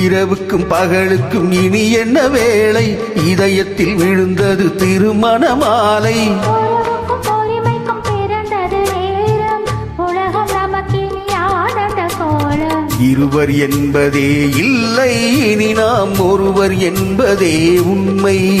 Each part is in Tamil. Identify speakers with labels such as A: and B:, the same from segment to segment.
A: இரவுக்கும் பகலுக்கும் இனி என்ன வேளை? இதயத்தில் விழுந்தது திருமண மாலை இருவர் என்பதே இல்லை. இனி நாம் ஒருவர் என்பதே உண்மை.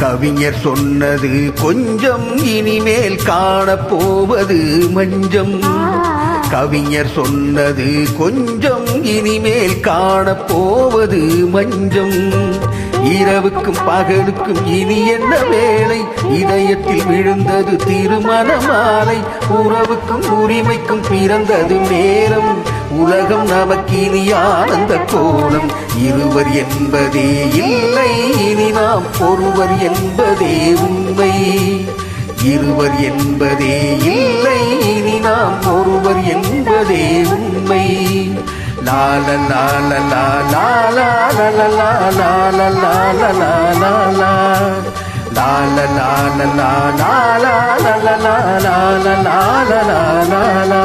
A: கவிஞர் சொன்னது கொஞ்சம் இனிமேல் காணப்போவது மஞ்சம். கவிஞர் சொன்னது கொஞ்சம் இனிமேல் காணப்போவது மஞ்சம். இரவுக்கும் பகலுக்கும் இனி என்ன வேலை? இதயத்தில் விழுந்தது திருமண மாலை உறவுக்கும் உரிமைக்கும் பிறந்தது நேரம். உலகம் நமக்கினி ஆனந்த கோலம். இருவர் என்பதே இல்லை இனி நாம் ஒருவர் என்பதே உண்மை இருவர் என்பதே இல்லை இனி நாம் ஒருவர் என்பதே உண்மை லால லால லாலா லால லால லாலா லால லால லாலா லாலா லாலா லாலா